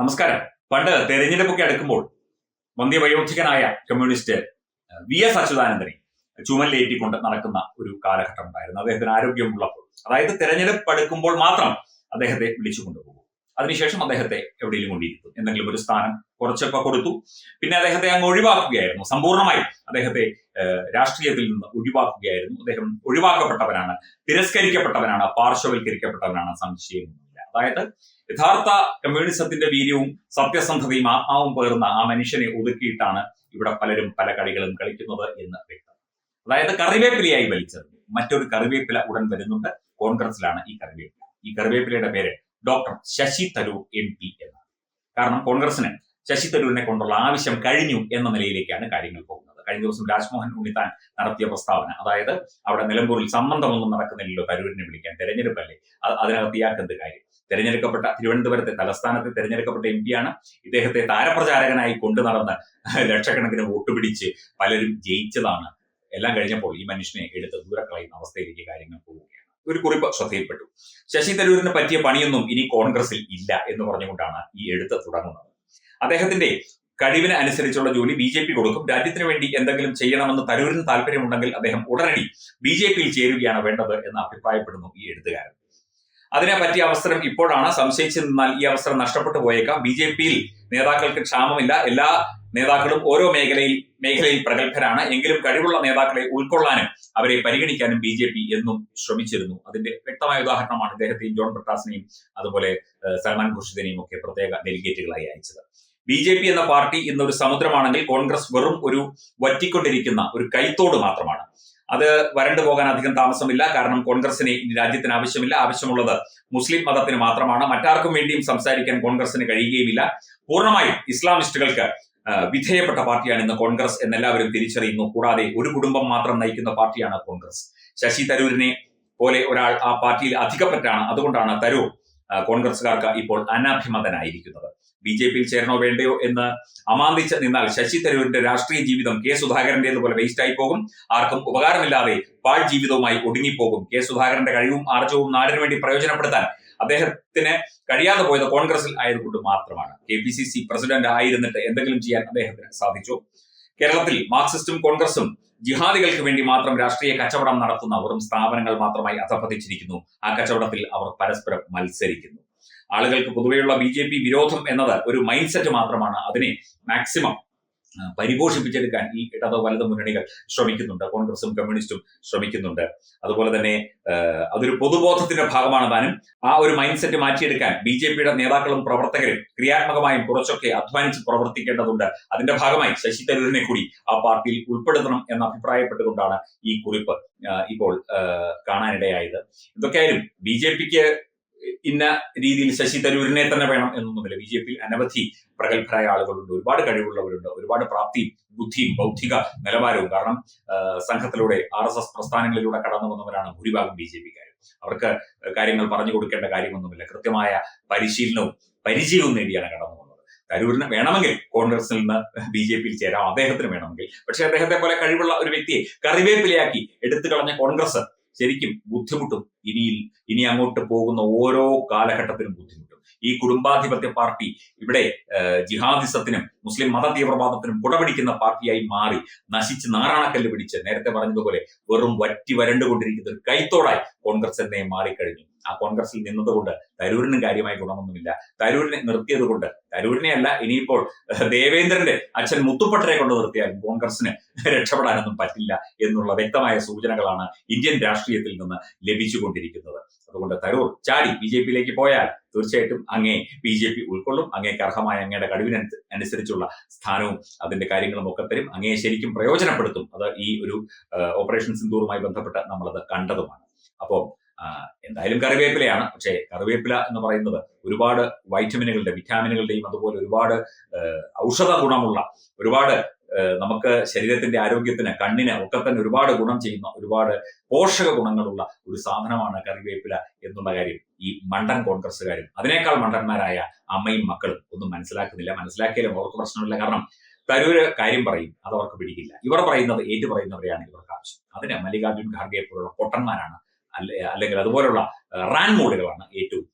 നമസ്കാരം. പണ്ട് തെരഞ്ഞെടുപ്പൊക്കെ അടുക്കുമ്പോൾ വന്ധ്യവയോധികനായ കമ്മ്യൂണിസ്റ്റ് വി എസ് അച്യുതാനന്ദനെ ചുമലിലേറ്റിക്കൊണ്ട് നടക്കുന്ന ഒരു കാലഘട്ടം ഉണ്ടായിരുന്നു. അദ്ദേഹത്തിന് ആരോഗ്യമുള്ളപ്പോൾ അതായത് തെരഞ്ഞെടുപ്പ് അടുക്കുമ്പോൾ മാത്രം അദ്ദേഹത്തെ വിളിച്ചു കൊണ്ടുപോകും. അതിനുശേഷം അദ്ദേഹത്തെ എവിടെയെങ്കിലും കൊണ്ടിരുത്തും എന്തെങ്കിലും ഒരു സ്ഥാനം കുറച്ചൊക്കെ കൊടുത്തു. പിന്നെ അദ്ദേഹത്തെ അങ്ങ് ഒഴിവാക്കുകയായിരുന്നു. സമ്പൂർണമായി അദ്ദേഹത്തെ രാഷ്ട്രീയത്തിൽ നിന്ന് ഒഴിവാക്കുകയായിരുന്നു. അദ്ദേഹം ഒഴിവാക്കപ്പെട്ടവനാണ് തിരസ്കരിക്കപ്പെട്ടവനാണ് പാർശ്വവൽക്കരിക്കപ്പെട്ടവനാണ് സംശയമൊന്നുമില്ല. അതായത് യഥാർത്ഥ കമ്മ്യൂണിസത്തിന്റെ വീര്യവും സത്യസന്ധതയും ആത്മാവും പകർന്ന ആ മനുഷ്യനെ ഒതുക്കിയിട്ടാണ് ഇവിടെ പലരും പല കളികളും കളിക്കുന്നത് എന്ന് വ്യക്തം. അതായത് കറിവേപ്പിലയായി വലിച്ചത് മറ്റൊരു കറിവേപ്പില ഉടൻ വരുന്നുണ്ട്. കോൺഗ്രസിലാണ് ഈ കറിവേപ്പില. ഈ കറിവേപ്പിലയുടെ പേര് doctor Shashi Tharoor M P എന്നാണ്. കാരണം കോൺഗ്രസിന് ശശി തരൂരിനെ കൊണ്ടുള്ള ആവശ്യം കഴിഞ്ഞു എന്ന നിലയിലേക്കാണ് കാര്യങ്ങൾ പോകുന്നത്. കഴിഞ്ഞ ദിവസം രാജ്മോഹൻ ഉണ്ണിത്താൻ നടത്തിയ പ്രസ്താവന. അതായത് അവിടെ നിലമ്പൂരിൽ സംബന്ധമൊന്നും നടക്കുന്നില്ലല്ലോ തരൂരിനെ വിളിക്കാൻ. തെരഞ്ഞെടുപ്പല്ലേ? അതിനകത്ത് ഇയാൾക്ക് എന്ത് കാര്യം? തെരഞ്ഞെടുക്കപ്പെട്ട തിരുവനന്തപുരത്തെ തലസ്ഥാനത്ത് തെരഞ്ഞെടുക്കപ്പെട്ട എം പിയാണ് ഇദ്ദേഹത്തെ താരപ്രചാരകനായി കൊണ്ടു നടന്ന് ലക്ഷക്കണക്കിന് വോട്ട് പിടിച്ച് പലരും ജയിച്ചതാണ്. എല്ലാം കഴിഞ്ഞപ്പോൾ ഈ മനുഷ്യനെ എടുത്ത് ദൂരക്കളയുന്ന അവസ്ഥയിലേക്ക് കാര്യങ്ങൾ പോവുകയാണ്. ഒരു കുറിപ്പ് ശ്രദ്ധയിൽപ്പെട്ടു. ശശി തരൂരിന് പറ്റിയ പണിയൊന്നും ഇനി കോൺഗ്രസിൽ ഇല്ല എന്ന് പറഞ്ഞുകൊണ്ടാണ് ഈ എഴുത്ത് തുടങ്ങുന്നത്. അദ്ദേഹത്തിന്റെ കഴിവിന് അനുസരിച്ചുള്ള ജോലി ബി ജെ പി കൊടുക്കും. രാജ്യത്തിന് വേണ്ടി എന്തെങ്കിലും ചെയ്യണമെന്ന് തരൂരിന് താല്പര്യമുണ്ടെങ്കിൽ അദ്ദേഹം ഉടനടി ബി ജെ പിയിൽ ചേരുകയാണ് വേണ്ടത് എന്ന് അഭിപ്രായപ്പെടുന്നു ഈ എഴുത്തുകാരൻ. അതിനെ പറ്റിയ അവസരം ഇപ്പോഴാണ്. സംശയിച്ചു നിന്നാൽ ഈ അവസരം നഷ്ടപ്പെട്ടു പോയേക്കാം. ബി ജെ പിയിൽ നേതാക്കൾക്ക് ക്ഷാമമില്ല. എല്ലാ നേതാക്കളും ഓരോ മേഖലയിൽ മേഖലയിൽ പ്രഗത്ഭരാണ്. എങ്കിലും കഴിവുള്ള നേതാക്കളെ ഉൾക്കൊള്ളാനും അവരെ പരിഗണിക്കാനും ബി ജെ പി എന്നും ശ്രമിച്ചിരുന്നു. അതിന്റെ വ്യക്തമായ ഉദാഹരണമാണ് ഇദ്ദേഹത്തെയും ജോൺ പ്രകാശിനെയും അതുപോലെ സൽമാൻ ഖുർഷിദിനെയും ഒക്കെ പ്രത്യേക ഡെലിഗേറ്റുകളായി അയച്ചത്. ബി ജെ പി എന്ന പാർട്ടി ഇന്നൊരു സമുദ്രമാണെങ്കിൽ കോൺഗ്രസ് വെറും ഒരു വറ്റിക്കൊണ്ടിരിക്കുന്ന ഒരു കൈത്തോട് മാത്രമാണ്. അത് വരണ്ടു പോകാൻ അധികം താമസമില്ല. കാരണം കോൺഗ്രസിന് രാജ്യത്തിന് ആവശ്യമില്ല. ആവശ്യമുള്ളത് മുസ്ലിം മതത്തിന് മാത്രമാണ്. മറ്റാർക്കും വേണ്ടിയും സംസാരിക്കാൻ കോൺഗ്രസിന് കഴിയുകയുമില്ല. പൂർണമായും ഇസ്ലാമിസ്റ്റുകൾക്ക് വിധേയപ്പെട്ട പാർട്ടിയാണ് ഇന്ന് കോൺഗ്രസ് എന്നെല്ലാവരും തിരിച്ചറിയുന്നു. കൂടാതെ ഒരു കുടുംബം മാത്രം നയിക്കുന്ന പാർട്ടിയാണ് കോൺഗ്രസ്. ശശി തരൂരിനെ പോലെ ഒരാൾ ആ പാർട്ടിയിൽ അധികപ്പറ്റാണ് അതുകൊണ്ടാണ് തരൂർ കോൺഗ്രസുകാർക്ക് ഇപ്പോൾ അനാഭിമതനായിരിക്കുന്നത്. ബി ജെ പിയിൽ ചേരണോ വേണ്ടയോ എന്ന് അമാന്തിച്ച് നിന്നാൽ ശശി തരൂരിന്റെ രാഷ്ട്രീയ ജീവിതം കെ വേസ്റ്റ് ആയി പോകും. ആർക്കും ഉപകാരമില്ലാതെ പാഴ് ജീവിതവുമായി ഒടുങ്ങിപ്പോകും. കെ സുധാകരന്റെ കഴിവും ആർജവും നാടിനു വേണ്ടി പ്രയോജനപ്പെടുത്താൻ അദ്ദേഹത്തിന് കഴിയാതെ പോയത് കോൺഗ്രസിൽ ആയതുകൊണ്ട് മാത്രമാണ്. K P C C president ആയിരുന്നിട്ട് എന്തെങ്കിലും ചെയ്യാൻ അദ്ദേഹത്തിന് സാധിച്ചു. കേരളത്തിൽ മാർക്സിസ്റ്റും കോൺഗ്രസും ജിഹാദികൾക്ക് വേണ്ടി മാത്രം രാഷ്ട്രീയ കച്ചവടം നടത്തുന്ന വെറും സ്ഥാപനങ്ങൾ മാത്രമായി അധപ്പതിച്ചിരിക്കുന്നു ആ കച്ചവടത്തിൽ അവർ പരസ്പരം മത്സരിക്കുന്നു. ആളുകൾക്ക് പൊതുവെയുള്ള ബി ജെ പി വിരോധം എന്നത് ഒരു മൈൻഡ് സെറ്റ് മാത്രമാണ്. അതിനെ മാക്സിമം പരിപോഷിപ്പിച്ചെടുക്കാൻ ഈ ഇടത് വലത് മുന്നണികൾ ശ്രമിക്കുന്നുണ്ട്. കോൺഗ്രസും കമ്മ്യൂണിസ്റ്റും ശ്രമിക്കുന്നുണ്ട്. അതുപോലെ തന്നെ അതൊരു പൊതുബോധത്തിന്റെ ഭാഗമാണ് താനും ആ ഒരു മൈൻഡ് സെറ്റ് മാറ്റിയെടുക്കാൻ ബി ജെ പിയുടെ നേതാക്കളും പ്രവർത്തകരും ക്രിയാത്മകമായും കുറച്ചൊക്കെ അധ്വാനിച്ച് പ്രവർത്തിക്കേണ്ടതുണ്ട്. അതിന്റെ ഭാഗമായി ശശി തരൂരിനെ കൂടി ആ പാർട്ടിയിൽ ഉൾപ്പെടുത്തണം എന്ന് അഭിപ്രായപ്പെട്ടുകൊണ്ടാണ് ഈ കുറിപ്പ് ഇപ്പോൾ കാണാനിടയായത്. എന്തൊക്കെയായാലും ബി ജെ പിക്ക് ഇന്ന രീതിയിൽ ശശി തരൂരിനെ തന്നെ വേണം എന്നൊന്നുമില്ല. ബി ജെ പിയിൽ അനവധി പ്രഗത്ഭരായ ആളുകളുണ്ട്. ഒരുപാട് കഴിവുള്ളവരുണ്ട്. ഒരുപാട് പ്രാപ്തിയും ബുദ്ധിയും ബൗദ്ധിക നിലവാരവും. കാരണം സംഘത്തിലൂടെ ആർ എസ് എസ് പ്രസ്ഥാനങ്ങളിലൂടെ കടന്നു വന്നവരാണ് ഭൂരിഭാഗം ബി ജെ പിക്കാരും. അവർക്ക് കാര്യങ്ങൾ പറഞ്ഞു കൊടുക്കേണ്ട കാര്യമൊന്നുമില്ല. കൃത്യമായ പരിശീലനവും പരിചയവും നേടിയാണ് കടന്നു വന്നത്. തരൂരിന് വേണമെങ്കിൽ കോൺഗ്രസിൽ നിന്ന് ബി ജെ പിയിൽ ചേരാം. അദ്ദേഹത്തിന് വേണമെങ്കിൽ. പക്ഷെ അദ്ദേഹത്തെ പോലെ കഴിവുള്ള ഒരു വ്യക്തിയെ കറിവേപ്പിലയാക്കി എടുത്തു കളഞ്ഞ കോൺഗ്രസ് ശരിക്കും ബുദ്ധിമുട്ടും ഇനിയിൽ ഇനി അങ്ങോട്ട് പോകുന്ന ഓരോ കാലഘട്ടത്തിലും ബുദ്ധിമുട്ടും. ഈ കുടുംബാധിപത്യ പാർട്ടി ഇവിടെ ജിഹാദിസത്തിനും മുസ്ലിം മത തീവ്രവാദത്തിനും കുടപിടിക്കുന്ന പാർട്ടിയായി മാറി നശിച്ച് നാരാണക്കല്ല് പിടിച്ച് നേരത്തെ പറഞ്ഞതുപോലെ വെറും വറ്റി വരണ്ടുകൊണ്ടിരിക്കുന്ന ഒരു കൈത്തോടായി കോൺഗ്രസ് എന്നേ മാറിക്കഴിഞ്ഞു. ആ കോൺഗ്രസിൽ നിന്നതുകൊണ്ട് തരൂരിനും കാര്യമായി ഗുണമൊന്നുമില്ല. തരൂരിനെ നിർത്തിയത് കൊണ്ട് തരൂരിനെ അല്ല ഇനിയിപ്പോൾ ദേവേന്ദ്രന്റെ അച്ഛൻ മുത്തുപ്പട്ടരെ കൊണ്ട് നിർത്തിയാൽ കോൺഗ്രസിന് രക്ഷപ്പെടാനൊന്നും പറ്റില്ല എന്നുള്ള വ്യക്തമായ സൂചനകളാണ് ഇന്ത്യൻ രാഷ്ട്രീയത്തിൽ നിന്ന് ലഭിച്ചുകൊണ്ടിരിക്കുന്നത്. അതുകൊണ്ട് തരൂർ ചാടി ബി ജെ പിയിലേക്ക് പോയാൽ തീർച്ചയായിട്ടും അങ്ങേ ബി ജെ പി ഉൾക്കൊള്ളും അങ്ങേക്ക് അർഹമായ അങ്ങയുടെ കഴിവിന് അനുസരിച്ചുള്ള സ്ഥാനവും അതിന്റെ കാര്യങ്ങളും ഒക്കെ തരും. അങ്ങേ ശരിക്കും പ്രയോജനപ്പെടുത്തും. അത് ഈ ഒരു ഓപ്പറേഷൻ സിന്ദൂറുമായി ബന്ധപ്പെട്ട് നമ്മളത് കണ്ടതുമാണ്. അപ്പോൾ എന്തായാലും കറിവേപ്പിലയാണ്. പക്ഷേ കറിവേപ്പില എന്ന് പറയുന്നത് ഒരുപാട് വൈറ്റമിനുകളുടെ വിറ്റാമിനുകളുടെയും അതുപോലെ ഒരുപാട് ഔഷധ ഗുണമുള്ള ഒരുപാട് നമുക്ക് ശരീരത്തിന്റെ ആരോഗ്യത്തിന് കണ്ണിന് ഒക്കെ തന്നെ ഒരുപാട് ഗുണം ചെയ്യുന്ന ഒരുപാട് പോഷക ഗുണങ്ങളുള്ള ഒരു സാധനമാണ് കറിവേപ്പില എന്നുള്ള കാര്യം ഈ മണ്ടൻ കോൺഗ്രസ്സുകാരും അതിനേക്കാൾ മണ്ടന്മാരായ അമ്മയും മക്കളും ഒന്നും മനസ്സിലാക്കുന്നില്ല. മനസ്സിലാക്കിയാലും അവർക്ക് പ്രശ്നമില്ല. കാരണം തരൂര് കാര്യം പറയും അത് അവർക്ക് പിടിക്കില്ല. ഇവർ പറയുന്നത് ഏറ്റു പറയുന്നവരെയാണ് ഇവർക്ക് ആവശ്യം. അതിന് മല്ലികാർജുൻ ഖാർഗെ പോലുള്ള പൊട്ടന്മാരാണ് അല്ലെ അല്ലെങ്കിൽ അതുപോലുള്ള റാൻ മോഡുകളാണ് ഏറ്റവും